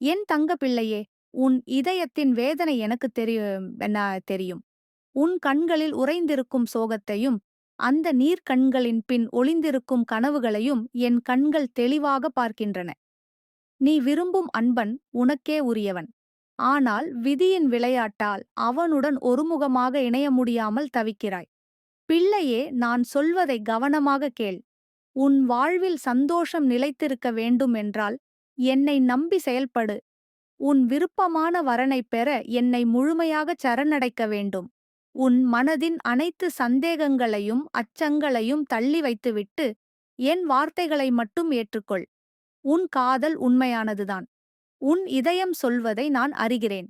என் தங்க பிள்ளையே உன் இதயத்தின் வேதனை எனக்கு தெரியும் என்ன தெரியும். உன் கண்களில் உறைந்திருக்கும் சோகத்தையும் அந்த நீர்க்கண்களின் பின் ஒளிந்திருக்கும் கனவுகளையும் என் கண்கள் தெளிவாக பார்க்கின்றன. நீ விரும்பும் அன்பன் உனக்கே உரியவன். ஆனால் விதியின் விளையாட்டால் அவனுடன் ஒருமுகமாக இணைய முடியாமல் தவிக்கிறாய். பிள்ளையே நான் சொல்வதை கவனமாக கேள். உன் வாழ்வில் சந்தோஷம் நிலைத்திருக்க வேண்டும் என்றால் என்னை நம்பி செயல்படு. உன் விருப்பமான வரனைப் பெற என்னை முழுமையாகச் சரணடைக்க வேண்டும். உன் மனதின் அனைத்து சந்தேகங்களையும் அச்சங்களையும் தள்ளி வைத்துவிட்டு என் வார்த்தைகளை மட்டும் ஏற்றுக்கொள். உன் காதல் உண்மையானதுதான். உன் இதயம் சொல்வதை நான் அறிகிறேன்.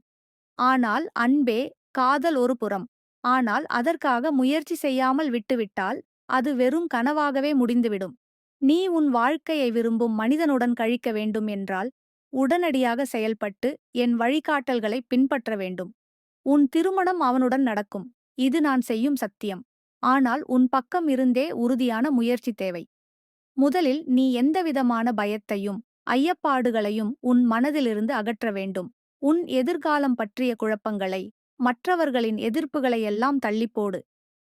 ஆனால் அன்பே காதல் ஒரு புறம். ஆனால் அதற்காக முயற்சி செய்யாமல் விட்டுவிட்டால் அது வெறும் கனவாகவே முடிந்துவிடும். நீ உன் வாழ்க்கையை விரும்பும் மனிதனுடன் கழிக்க வேண்டும் என்றால் உடனடியாக செயல்பட்டு என் வழிகாட்டல்களை பின்பற்ற வேண்டும். உன் திருமணம் அவனுடன் நடக்கும். இது நான் செய்யும் சத்தியம். ஆனால் உன் பக்கம் இருந்தே உறுதியான முயற்சி தேவை. முதலில் நீ எந்தவிதமான பயத்தையும் ஐயப்பாடுகளையும் உன் மனதிலிருந்து அகற்ற வேண்டும். உன் எதிர்காலம் பற்றிய குழப்பங்களை மற்றவர்களின் எதிர்ப்புகளையெல்லாம் தள்ளிப்போடு.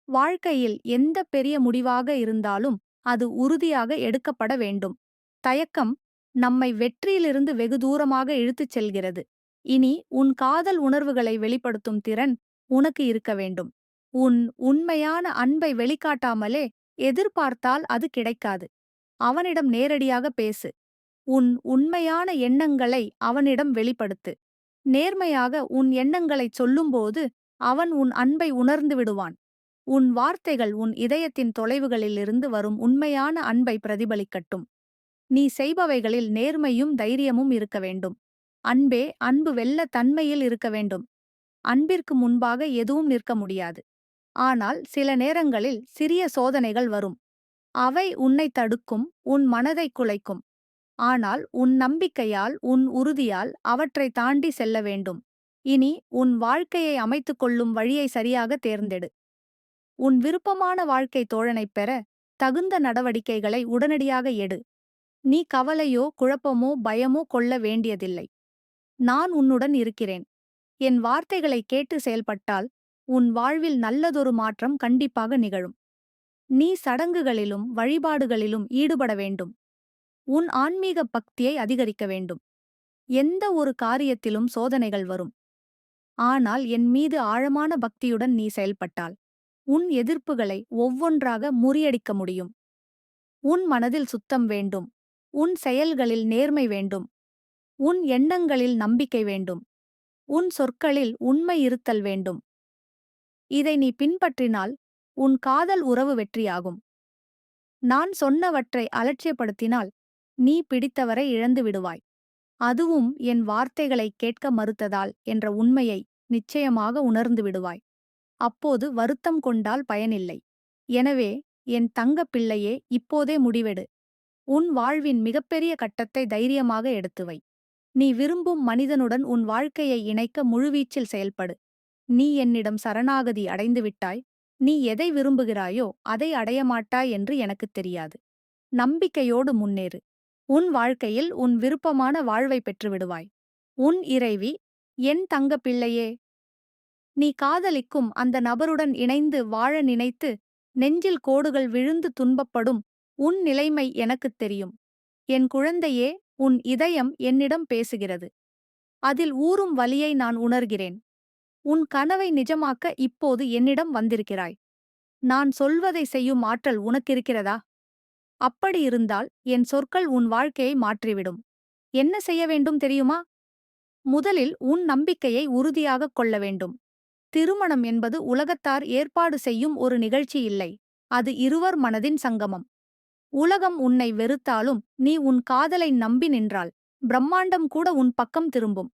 வாழ்க்கையில் எந்த பெரிய முடிவாக இருந்தாலும் அது உறுதியாக எடுக்கப்பட வேண்டும். தயக்கம் நம்மை வெற்றியிலிருந்து வெகு தூரமாக இழுத்துச் செல்கிறது. இனி உன் காதல் உணர்வுகளை வெளிப்படுத்தும் திறன் உனக்கு இருக்க வேண்டும். உன் உண்மையான அன்பை வெளிக்காட்டாமலே எதிர்பார்த்தால் அது கிடைக்காது. அவனிடம் நேரடியாக பேசு. உன் உண்மையான எண்ணங்களை அவனிடம் வெளிப்படுத்து. நேர்மையாக உன் எண்ணங்களைச் சொல்லும்போது அவன் உன் அன்பை உணர்ந்து விடுவான். உன் வார்த்தைகள் உன் இதயத்தின் தொலைவுகளிலிருந்து வரும் உண்மையான அன்பை பிரதிபலிக்கட்டும். நீ செய்பவைகளில் நேர்மையும் தைரியமும் இருக்க வேண்டும். அன்பே அன்பு வெல்ல தன்மையில் இருக்க வேண்டும். அன்பிற்கு முன்பாக எதுவும் நிற்க முடியாது. ஆனால் சில நேரங்களில் சிறிய சோதனைகள் வரும். அவை உன்னை தடுக்கும் உன் மனதை குலைக்கும். ஆனால் உன் நம்பிக்கையால் உன் உறுதியால் அவற்றை தாண்டி செல்ல வேண்டும். இனி உன் வாழ்க்கையை அமைத்துக் கொள்ளும் வழியை சரியாக தேர்ந்தெடு. உன் விருப்பமான வாழ்க்கை தோழனைப் பெற தகுந்த நடவடிக்கைகளை உடனடியாக எடு. நீ கவலையோ குழப்பமோ பயமோ கொள்ள வேண்டியதில்லை. நான் உன்னுடன் இருக்கிறேன். என் வார்த்தைகளை கேட்டு செயல்பட்டால் உன் வாழ்வில் நல்லதொரு மாற்றம் கண்டிப்பாக நிகழும். நீ சடங்குகளிலும் வழிபாடுகளிலும் ஈடுபட வேண்டும். உன் ஆன்மீக பக்தியை அதிகரிக்க வேண்டும். எந்த ஒரு காரியத்திலும் சோதனைகள் வரும். ஆனால் என் மீது ஆழமான பக்தியுடன் நீ செயல்பட்டால் உன் எதிர்ப்புகளை ஒவ்வொன்றாக முறியடிக்க முடியும். உன் மனதில் சுத்தம் வேண்டும். உன் செயல்களில் நேர்மை வேண்டும். உன் எண்ணங்களில் நம்பிக்கை வேண்டும். உன் சொற்களில் உண்மை இருத்தல் வேண்டும். இதை நீ பின்பற்றினால் உன் காதல் உறவு வெற்றியாகும். நான் சொன்னவற்றை அலட்சியப்படுத்தினால் நீ பிடித்தவரை இழந்து விடுவாய். அதுவும் என் வார்த்தைகளைக் கேட்க மறுத்ததால் என்ற உண்மையை நிச்சயமாக உணர்ந்து விடுவாய். அப்போது வருத்தம் கொண்டால் பயனில்லை. எனவே என் தங்கப் பிள்ளையே இப்போதே முடிவெடு. உன் வாழ்வின் மிகப்பெரிய கட்டத்தை தைரியமாக எடுத்துவை நீ விரும்பும் மனிதனுடன் உன் வாழ்க்கையை இணைக்க முழுவீச்சில் செயல்படு. நீ என்னிடம் சரணாகதி அடைந்துவிட்டாய் நீ எதை விரும்புகிறாயோ அதை அடையமாட்டாய் என்று எனக்குத் தெரியாது. நம்பிக்கையோடு முன்னேறு. உன் வாழ்க்கையில் உன் விருப்பமான வாழ்வை பெற்றுவிடுவாய். உன் இறைவி என் தங்க பிள்ளையே நீ காதலிக்கும் அந்த நபருடன் இணைந்து வாழ நினைத்து நெஞ்சில் கோடுகள் விழுந்து துன்பப்படும் உன் நிலைமை எனக்குத் தெரியும். என் குழந்தையே உன் இதயம் என்னிடம் பேசுகிறது. அதில் ஊறும் வலியை நான் உணர்கிறேன். உன் கனவை நிஜமாக்க இப்போது என்னிடம் வந்திருக்கிறாய். நான் சொல்வதை செய்யும் ஆற்றல் உனக்கிருக்கிறதா? அப்படி இருந்தால் என் சொற்கள் உன் வாழ்க்கையை மாற்றிவிடும். என்ன செய்ய வேண்டும் தெரியுமா? முதலில் உன் நம்பிக்கையை உறுதியாகக் கொள்ள வேண்டும். திருமணம் என்பது உலகத்தார் ஏற்பாடு செய்யும் ஒரு நிகழ்ச்சி இல்லை. அது இருவர் மனதின் சங்கமம். உலகம் உன்னை வெறுத்தாலும் நீ உன் காதலை நம்பி நின்றால் பிரம்மாண்டம் கூட உன் பக்கம் திரும்பும்.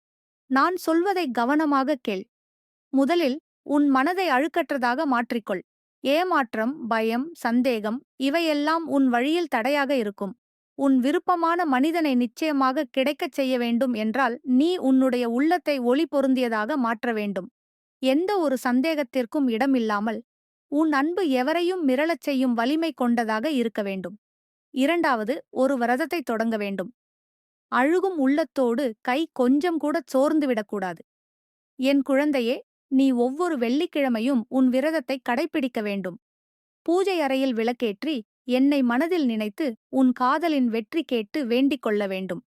நான் சொல்வதை கவனமாக கேள். முதலில் உன் மனதை அழுக்கற்றதாக மாற்றிக்கொள். ஏமாற்றம் பயம் சந்தேகம் இவையெல்லாம் உன் வழியில் தடையாக இருக்கும். உன் விருப்பமான மனிதனை நிச்சயமாக கிடைக்கச் செய்ய வேண்டும் என்றால் நீ உன்னுடைய உள்ளத்தை ஒளி பொருந்தியதாக மாற்ற வேண்டும். எந்த ஒரு சந்தேகத்திற்கும் இடமில்லாமல் உன் அன்பு எவரையும் மிரளச் செய்யும் வலிமை கொண்டதாக இருக்க வேண்டும். இரண்டாவது ஒரு விரதத்தை தொடங்க வேண்டும். அழுகும் உள்ளத்தோடு கை கொஞ்சம் கூட சோர்ந்துவிடக்கூடாது என் குழந்தையே நீ ஒவ்வொரு வெள்ளிக்கிழமையும் உன் விரதத்தை கடைப்பிடிக்க வேண்டும். பூஜை அறையில் விளக்கேற்றி என்னை மனதில் நினைத்து உன் காதலின் வெற்றி கேட்டு வேண்டிக் கொள்ள வேண்டும்.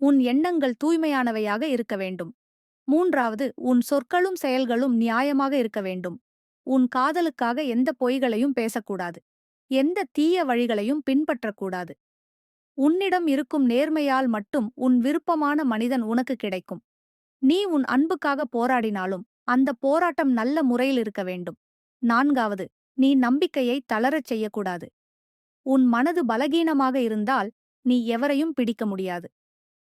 உன் எண்ணங்கள் தூய்மையானவையாக இருக்க வேண்டும். மூன்றாவது உன் சொற்களும் செயல்களும் நியாயமாக இருக்க வேண்டும். உன் காதலுக்காக எந்த பொய்களையும் பேசக்கூடாது. எந்த தீய வழிகளையும் பின்பற்றக்கூடாது. உன்னிடம் இருக்கும் நேர்மையால் மட்டும் உன் விருப்பமான மனிதன் உனக்கு கிடைக்கும். நீ உன் அன்புக்காக போராடினாலும் அந்த போராட்டம் நல்ல முறையில் இருக்க வேண்டும். நான்காவது நீ நம்பிக்கையை தளரச் செய்யக்கூடாது. உன் மனது பலகீனமாக இருந்தால் நீ எவரையும் பிடிக்க முடியாது.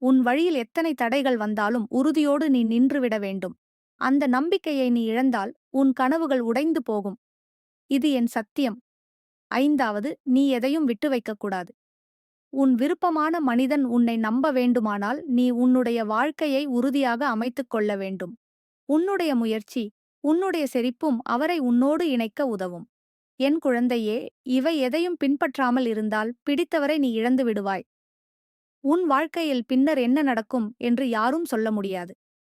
உன் வழியில் எத்தனை தடைகள் வந்தாலும் உறுதியோடு நீ நின்றுவிட வேண்டும். அந்த நம்பிக்கையை நீ இழந்தால் உன் கனவுகள் உடைந்து போகும். இது என் சத்தியம். ஐந்தாவது நீ எதையும் விட்டு வைக்கக்கூடாது. உன் விருப்பமான மனிதன் உன்னை நம்ப வேண்டுமானால் நீ உன்னுடைய வாழ்க்கையை உறுதியாக அமைத்துக் கொள்ள வேண்டும். உன்னுடைய முயற்சி உன்னுடைய செறிப்பும் அவரை உன்னோடு இணைக்க உதவும். என் குழந்தையே இவை எதையும் பின்பற்றாமல் இருந்தால் பிடித்தவரை நீ இழந்து விடுவாய். உன் வாழ்க்கையில் பின்னர் என்ன நடக்கும் என்று யாரும் சொல்ல முடியாது.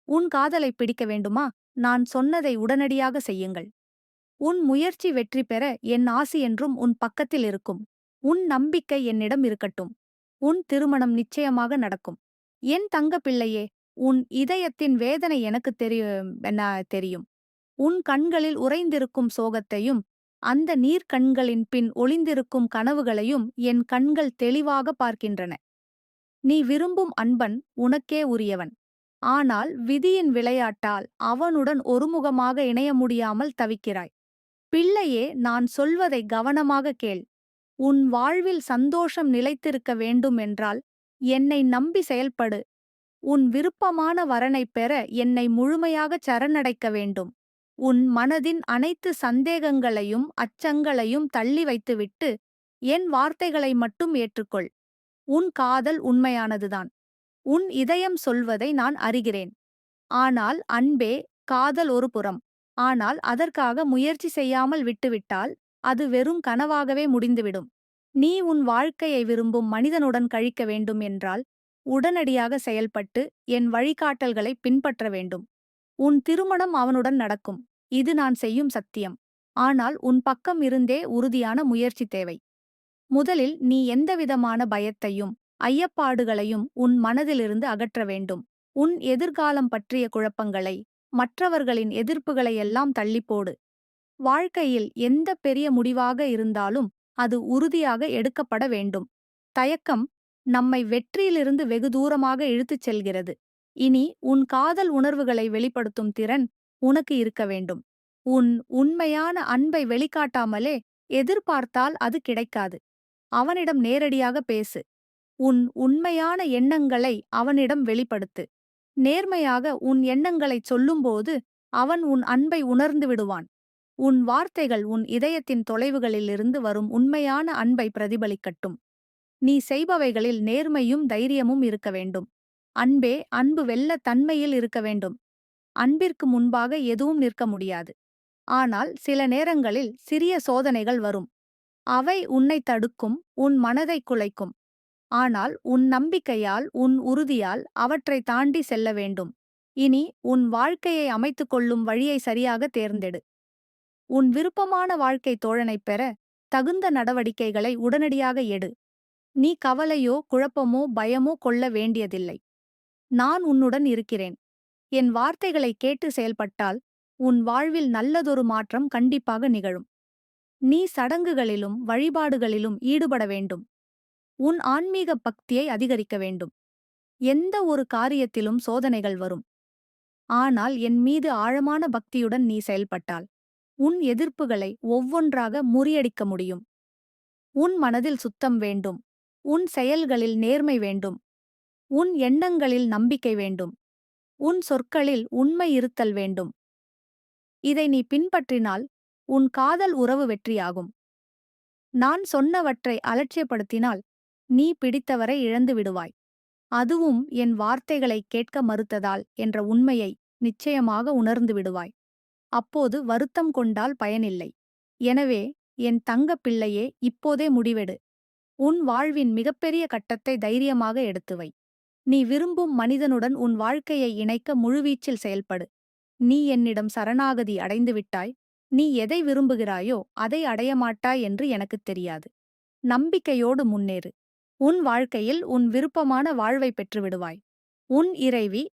உன் காதலை பிடிக்க வேண்டுமா? நான் சொன்னதை உடனடியாக செய்யுங்கள். உன் முயற்சி வெற்றி பெற என் ஆசி என்றும் உன் பக்கத்தில் இருக்கும். உன் நம்பிக்கை என்னிடம் இருக்கட்டும். உன் திருமணம் நிச்சயமாக நடக்கும். என் தங்க பிள்ளையே உன் இதயத்தின் வேதனை எனக்கு தெரியும் தெரியும். உன் கண்களில் உறைந்திருக்கும் சோகத்தையும் அந்த நீர்க்கண்களின் பின் ஒளிந்திருக்கும் கனவுகளையும் என் கண்கள் தெளிவாக பார்க்கின்றன. நீ விரும்பும் அன்பன் உனக்கே உரியவன். ஆனால் விதியின் விளையாட்டால் அவனுடன் ஒருமுகமாக இணைய முடியாமல் தவிக்கிறாய். பிள்ளையே நான் சொல்வதை கவனமாக கேள். உன் வாழ்வில் சந்தோஷம் நிலைத்திருக்க வேண்டும் என்றால் என்னை நம்பி செயல்படு. உன் விருப்பமான வரனைப் பெற என்னை முழுமையாகச் சரணடைக்க வேண்டும். உன் மனதின் அனைத்து சந்தேகங்களையும் அச்சங்களையும் தள்ளி வைத்துவிட்டு என் வார்த்தைகளை மட்டும் ஏற்றுக்கொள். உன் காதல் உண்மையானதுதான். உன் இதயம் சொல்வதை நான் அறிகிறேன். ஆனால் அன்பே காதல் ஒரு புறம். ஆனால் அதற்காக முயற்சி செய்யாமல் விட்டுவிட்டால் அது வெறும் கனவாகவே முடிந்துவிடும். நீ உன் வாழ்க்கையை விரும்பும் மனிதனுடன் கழிக்க வேண்டும் என்றால் உடனடியாக செயல்பட்டு என் வழிகாட்டல்களை பின்பற்ற வேண்டும். உன் திருமணம் அவனுடன் நடக்கும். இது நான் செய்யும் சத்தியம். ஆனால் உன் பக்கம் இருந்தே உறுதியான முயற்சி தேவை. முதலில் நீ எந்தவிதமான பயத்தையும் ஐயப்பாடுகளையும் உன் மனதிலிருந்து அகற்ற வேண்டும். உன் எதிர்காலம் பற்றிய குழப்பங்களை மற்றவர்களின் எதிர்ப்புகளையெல்லாம் தள்ளிப்போடு. வாழ்க்கையில் எந்த பெரிய முடிவாக இருந்தாலும் அது உறுதியாக எடுக்கப்பட வேண்டும். தயக்கம் நம்மை வெற்றியிலிருந்து வெகு தூரமாக இழுத்துச் செல்கிறது. இனி உன் காதல் உணர்வுகளை வெளிப்படுத்தும் திறன் உனக்கு இருக்க வேண்டும். உன் உண்மையான அன்பை வெளிக்காட்டாமலே எதிர்பார்த்தால் அது கிடைக்காது. அவனிடம் நேரடியாக பேசு. உன் உண்மையான எண்ணங்களை அவனிடம் வெளிப்படுத்து. நேர்மையாக உன் எண்ணங்களைச் சொல்லும்போது அவன் உன் அன்பை உணர்ந்து விடுவான். உன் வார்த்தைகள் உன் இதயத்தின் தொலைவுகளிலிருந்து வரும் உண்மையான அன்பை பிரதிபலிக்கட்டும். நீ செய்பவைகளில் நேர்மையும் தைரியமும் இருக்க வேண்டும். அன்பே அன்பு வெல்ல தன்மையில் இருக்க வேண்டும். அன்பிற்கு முன்பாக எதுவும் நிற்க முடியாது. ஆனால் சில நேரங்களில் சிறிய சோதனைகள் வரும். அவை உன்னை தடுக்கும் உன் மனதை குலைக்கும். ஆனால் உன் நம்பிக்கையால் உன் உறுதியால் அவற்றை தாண்டி செல்ல வேண்டும். இனி உன் வாழ்க்கையை அமைத்துக் கொள்ளும் வழியை சரியாக தேர்ந்தெடு. உன் விருப்பமான வாழ்க்கை தோழனைப் பெற தகுந்த நடவடிக்கைகளை உடனடியாக எடு. நீ கவலையோ குழப்பமோ பயமோ கொள்ள வேண்டியதில்லை. நான் உன்னுடன் இருக்கிறேன். என் வார்த்தைகளை கேட்டு செயல்பட்டால் உன் வாழ்வில் நல்லதொரு மாற்றம் கண்டிப்பாக நிகழும். நீ சடங்குகளிலும் வழிபாடுகளிலும் ஈடுபட வேண்டும். உன் ஆன்மீக பக்தியை அதிகரிக்க வேண்டும். எந்த ஒரு காரியத்திலும் சோதனைகள் வரும். ஆனால் என் மீது ஆழமான பக்தியுடன் நீ செயல்பட்டால் உன் எதிர்ப்புகளை ஒவ்வொன்றாக முறியடிக்க முடியும். உன் மனதில் சுத்தம் வேண்டும். உன் செயல்களில் நேர்மை வேண்டும். உன் எண்ணங்களில் நம்பிக்கை வேண்டும். உன் சொற்களில் உண்மை இருத்தல் வேண்டும். இதை நீ பின்பற்றினால் உன் காதல் உறவு வெற்றியாகும். நான் சொன்னவற்றை அலட்சியப்படுத்தினால் நீ பிடித்தவரை இழந்து விடுவாய். அதுவும் என் வார்த்தைகளை கேட்க மறுத்ததால் என்ற உண்மையை நிச்சயமாக உணர்ந்து விடுவாய். அப்போது வருத்தம் கொண்டால் பயனில்லை. எனவே என் தங்கப் பிள்ளையே இப்போதே முடிவெடு. உன் வாழ்வின் மிகப்பெரிய கட்டத்தை தைரியமாக எடுத்துவை நீ விரும்பும் மனிதனுடன் உன் வாழ்க்கையை இணைக்க முழுவீச்சில் செயல்படு. நீ என்னிடம் சரணாகதி அடைந்துவிட்டாய் நீ எதை விரும்புகிறாயோ அதை அடைய மாட்டாய் என்று எனக்குத் தெரியாது. நம்பிக்கையோடு முன்னேறு. உன் வாழ்க்கையில் உன் விருப்பமான வாழ்வை பெற்றுவிடுவாய் உன் இறைவி